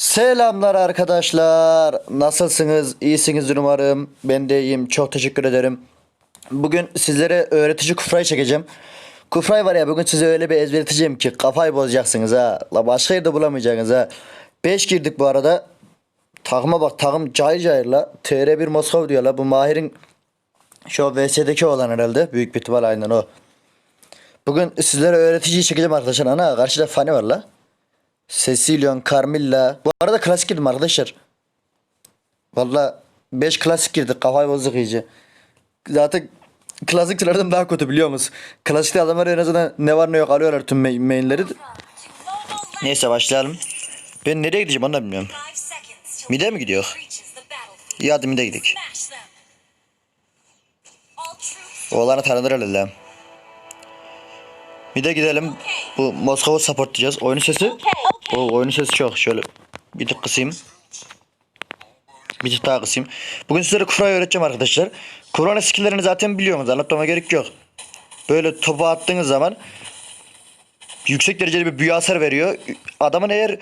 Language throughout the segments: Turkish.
Selamlar arkadaşlar. Nasılsınız? İyisiniz umarım. Ben de iyiyim. Çok teşekkür ederim. Bugün sizlere öğretici kufrayı çekeceğim. Kufray var ya bugün size öyle bir ezberleteceğim ki kafayı bozacaksınız ha. La başka yerde bulamayacaksınız ha. 5 girdik bu arada. Takıma bak takım cayır cayır la. TR1 Moskova diyor la. Bu Mahir'in şu VS'deki olan herhalde. Büyük bir ihtimal aynen o. Bugün sizlere öğreticiyi çekeceğim arkadaşlar. Ana karşıda Fani var la. Cecilion, Carmilla. Bu arada klasik girdim arkadaşlar. Valla 5 klasik girdik. Kafayı bozduk iyice. Zaten klasikçilerden daha kötü biliyor musun? Klasikte adamlar en azından ne var ne yok alıyorlar tüm main- mainleri. Neyse başlayalım. Ben nereye gideceğim onu da bilmiyorum. Mide mi gidiyor? İyi hadi mide gidelim. Oğlanı tanıdır herhalde. Mide gidelim. Bu Moskova support diyeceğiz. Oyunun sesi. O oyunun sesi çok. Şöyle bir tık kısayım. Bir tık daha kısayım. Bugün sizlere kufrayı öğreteceğim arkadaşlar. Kufranın skilllerini zaten biliyorsunuz. Anlatmama gerek yok. Böyle topu attığınız zaman yüksek derecede bir büyü hasar veriyor. Adamın eğer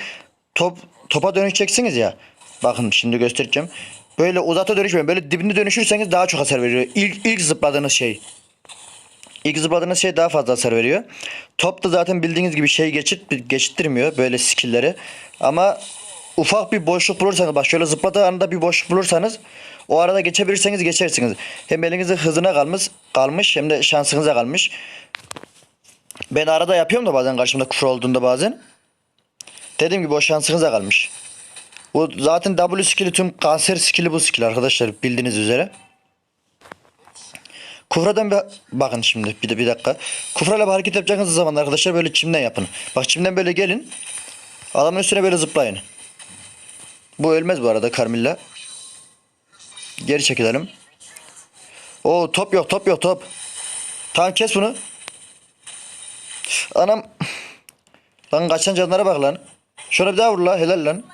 top topa dönüşeceksiniz ya. Bakın şimdi göstereceğim. Böyle uzata dönüşmeyin. Böyle dibinde dönüşürseniz daha çok hasar veriyor. İlk ilk zıpladığınız şey. İlk zıpladığınız şey daha fazla hasar veriyor. Top da zaten bildiğiniz gibi şey geçit geçittirmiyor böyle skillleri. Ama ufak bir boşluk bulursanız bak şöyle zıpladığı anda bir boşluk bulursanız o arada geçebilirseniz geçersiniz. Hem elinizin hızına kalmış, kalmış hem de şansınıza kalmış. Ben arada yapıyorum da bazen karşımda kufra olduğunda bazen. Dediğim gibi o şansınıza kalmış. Bu zaten W skill'i tüm kanser skill'i bu skill arkadaşlar bildiğiniz üzere. Kufradan bir bakın şimdi bir de bir dakika. Kufrayla bir hareket yapacağınız zaman arkadaşlar böyle çimden yapın. Bak çimden böyle gelin. Adamın üstüne böyle zıplayın. Bu ölmez bu arada Carmilla. Geri çekilelim. O top yok top yok top. Tamam kes bunu. Anam. Lan kaçan canlara bak lan. Şöyle bir daha vur la helal lan.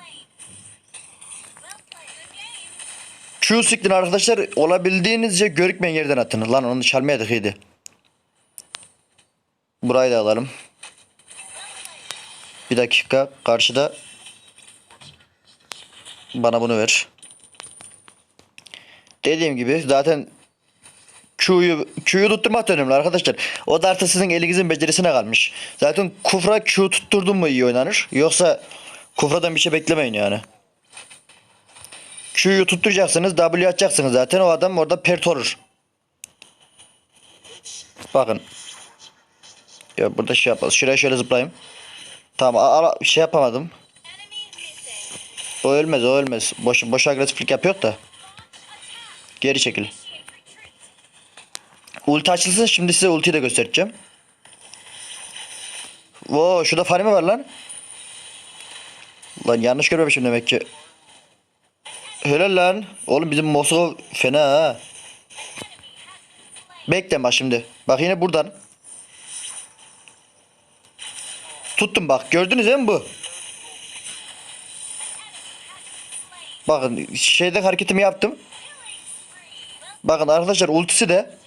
Q siktin arkadaşlar olabildiğinizce görükmeyen yerden atın. Lan onu çalmaya iyiydi. Burayı da alalım. Bir dakika karşıda bana bunu ver. Dediğim gibi zaten Q'yu Q'yu tutturmak önemli arkadaşlar. O da artık sizin elinizin becerisine kalmış. Zaten kufra Q tutturdun mu iyi oynanır. Yoksa kufradan bir şey beklemeyin yani. Q'yu tutturacaksınız. W atacaksınız zaten. O adam orada pert olur. Bakın. Ya burada şey yapalım. Şuraya şöyle zıplayayım. Tamam. a- a- şey yapamadım. O ölmez. O ölmez. Boş, boş agresiflik yapıyor da. Geri çekil. Ulti açılsın. Şimdi size ultiyi de göstereceğim. Wow, şurada fare mi var lan? Lan yanlış görmemişim demek ki. Helal lan. Oğlum bizim Moskova fena ha. Bekle bak şimdi. Bak yine buradan. Tuttum bak. Gördünüz değil mi bu? Bakın şeyde hareketimi yaptım. Bakın arkadaşlar ultisi de.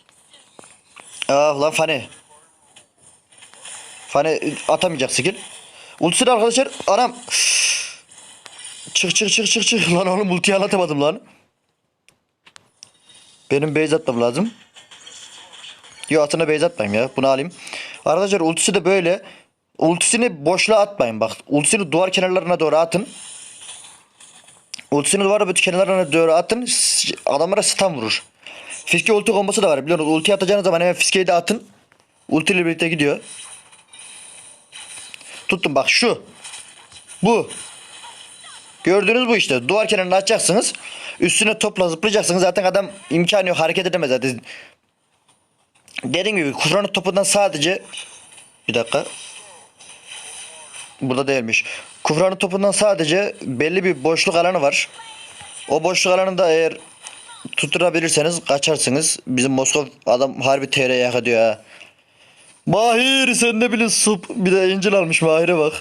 Ah lan Fani. Fani atamayacak skill. Ultisi de arkadaşlar anam. Çık çık çık çık çık. Lan oğlum ultiyi anlatamadım lan. Benim base atmam lazım. Yo atına base atmayayım ya. Bunu alayım. Arkadaşlar ultisi de böyle. Ultisini boşluğa atmayın bak. Ultisini duvar kenarlarına doğru atın. Ultisini duvar bütün kenarlarına doğru atın. Adamlara stun vurur. Fiske ulti kombosu da var biliyorsunuz. Ulti atacağınız zaman hemen fiskeyi de atın. Ulti ile birlikte gidiyor. Tuttum bak şu. Bu. Gördüğünüz bu işte. Duvar kenarını açacaksınız. Üstüne topla zıplayacaksınız. Zaten adam imkanı yok. Hareket edemez zaten. Dediğim gibi kufranın topundan sadece bir dakika. Burada değilmiş. Kufranın topundan sadece belli bir boşluk alanı var. O boşluk alanında eğer tutturabilirseniz kaçarsınız. Bizim Moskov adam harbi TR yaka diyor ha. Mahir sen ne bilin sup. Bir de Angel almış Mahir'e bak.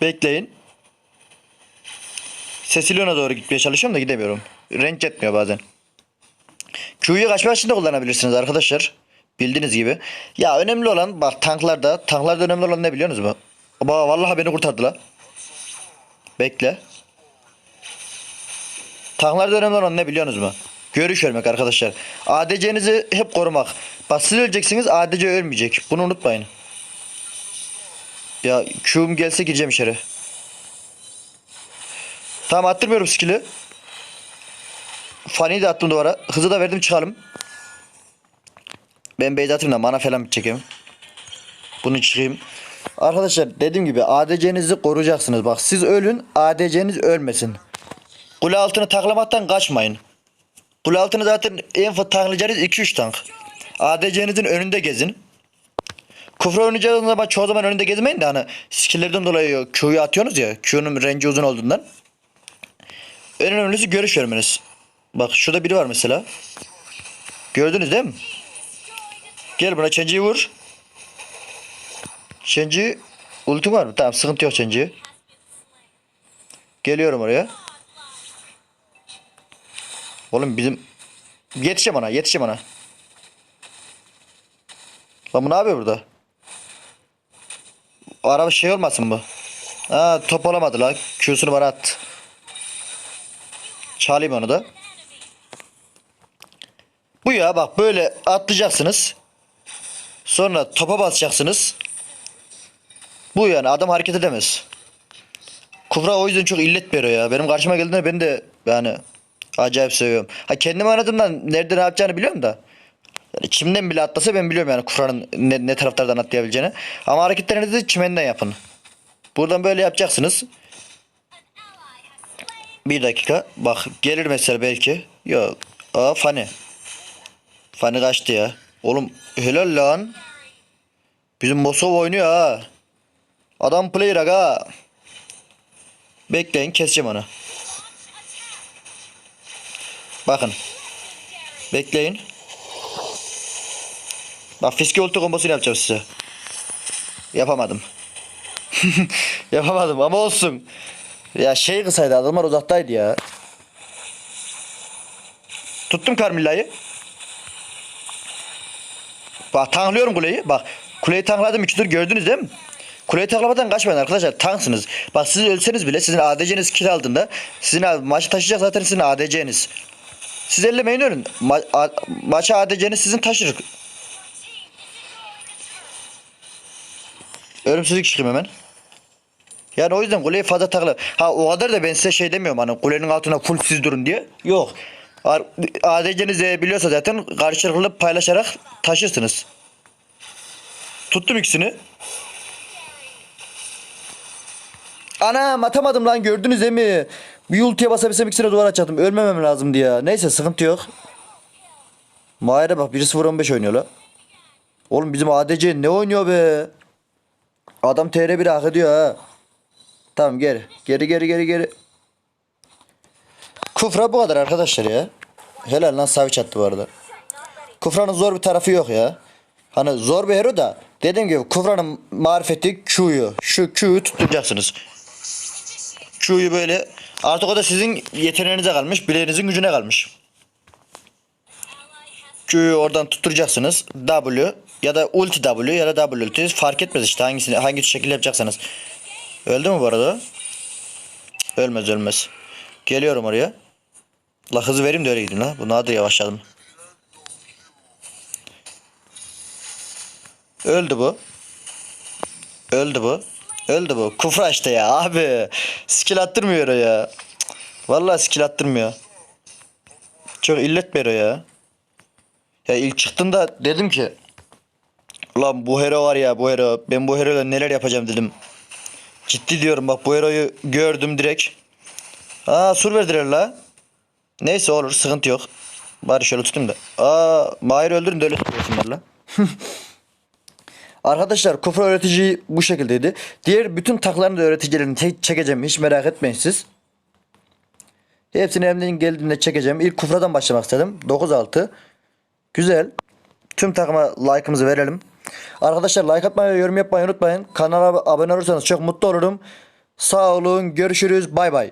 Bekleyin. Cecilion'a doğru gitmeye çalışıyorum da gidemiyorum. Renk etmiyor bazen. Q'yu kaçma için de kullanabilirsiniz arkadaşlar. Bildiğiniz gibi. Ya önemli olan bak tanklarda, tanklarda önemli olan ne biliyorsunuz mu? Baba vallahi beni kurtardı la. Bekle. Tanklarda önemli olan ne biliyorsunuz mu? Görüş vermek arkadaşlar. ADC'nizi hep korumak. Bak siz öleceksiniz ADC ölmeyecek. Bunu unutmayın. Ya Q'um gelse gireceğim içeri. Tamam attırmıyorum skill'i. Fani'yi de attım duvara. Hızı da verdim çıkalım. Ben base atayım da mana falan bitecek Bunu çıkayım. Arkadaşlar dediğim gibi ADC'nizi koruyacaksınız. Bak siz ölün ADC'niz ölmesin. Kule altını taklamaktan kaçmayın. Kule altını zaten en fazla taklayacağınız 2-3 tank. ADC'nizin önünde gezin. Kufra oynayacağınız zaman çoğu zaman önünde gezmeyin de hani skilllerden dolayı Q'yu atıyorsunuz ya. Q'nun range uzun olduğundan. En önemlisi görüş vermeniz. Bak şurada biri var mesela. Gördünüz değil mi? Gel buna Chenji'yi vur. Chenji ulti var mı? Tamam sıkıntı yok Chenji. Geliyorum oraya. Oğlum bizim yetişeceğim ona yetişeceğim ona. Lan bu ne yapıyor burada? Araba şey olmasın bu. Ha top olamadı la. Q'sunu bana attı. Çalayım onu da. Bu ya bak böyle atlayacaksınız. Sonra topa basacaksınız. Bu yani adam hareket edemez. Kufra o yüzden çok illet veriyor ya. Benim karşıma geldiğinde ben de yani acayip seviyorum. Ha kendim oynadığımdan nerede ne yapacağını biliyorum da. Yani çimden bile atlasa ben biliyorum yani Kufra'nın ne, ne taraflardan atlayabileceğini. Ama hareketlerinizi de çimenden yapın. Buradan böyle yapacaksınız. Bir dakika. Bak gelir mesela belki. Yok. Aa Fani. Fani kaçtı ya. Oğlum helal lan. Bizim Moskova oynuyor ha. Adam player aga. Bekleyin keseceğim onu. Bakın. Bekleyin. Bak fiske ulti kombosunu yapacağım size. Yapamadım. Yapamadım ama olsun. Ya şey kısaydı adamlar uzaktaydı ya. Tuttum Carmilla'yı. Bak tanklıyorum kuleyi. Bak kuleyi tankladım iki tur gördünüz değil mi? Kuleyi tanklamadan kaçmayın arkadaşlar. Tanksınız. Bak siz ölseniz bile sizin ADC'niz kill aldığında sizin maçı taşıyacak zaten sizin ADC'niz. Siz ellemeyin ölün. Ma maça ADC'niz sizin taşır. Ölümsüzlük çıkayım hemen. Yani o yüzden kuleyi fazla takla. Ha o kadar da ben size şey demiyorum hani kulenin altına full siz durun diye. Yok. ADC'niz biliyorsa zaten karşılıklı paylaşarak taşırsınız. Tuttum ikisini. Ana atamadım lan gördünüz mi? Bir ultiye basabilsem ikisine duvar açacaktım. Ölmemem lazımdı ya. Neyse sıkıntı yok. Mahir'e bak 1-0-15 oynuyor la. Oğlum bizim ADC ne oynuyor be? Adam TR1 hak ediyor ha. Tamam geri. Geri geri geri geri. Kufra bu kadar arkadaşlar ya. Helal lan Savic attı bu arada. Kufra'nın zor bir tarafı yok ya. Hani zor bir hero da dediğim gibi Kufra'nın marifeti Q'yu. Şu Q'yu tutturacaksınız. Q'yu böyle artık o da sizin yeteneğinize kalmış, bileğinizin gücüne kalmış. Q'yu oradan tutturacaksınız. W ya da ulti W ya da W ulti fark etmez işte hangisini hangi şekilde yapacaksanız. Öldü mü bu arada? Ölmez ölmez. Geliyorum oraya. La hızı vereyim de öyle gideyim la. Bu nadir yavaşladım. Öldü bu. Öldü bu. Öldü bu. Kufra işte ya abi. Skill attırmıyor ya. Vallahi skill attırmıyor. Çok illet veriyor ya. Ya ilk çıktığında dedim ki Ulan bu hero var ya bu hero. Ben bu heroyla neler yapacağım dedim. Ciddi diyorum bak bu heroyu gördüm direkt. Aa sur verdiler la. Neyse olur sıkıntı yok. Bari şöyle tutayım da. Aa Mahir öldürün de öyle. Arkadaşlar kufra öğretici bu şekildeydi. Diğer bütün takların da öğreticilerini çekeceğim. Hiç merak etmeyin siz. Hepsini elimden geldiğinde çekeceğim. İlk kufradan başlamak istedim. 9-6. Güzel. Tüm takıma like'ımızı verelim. Arkadaşlar like atmayı ve yorum yapmayı unutmayın. Kanala abone olursanız çok mutlu olurum. Sağ olun. Görüşürüz. Bay bay.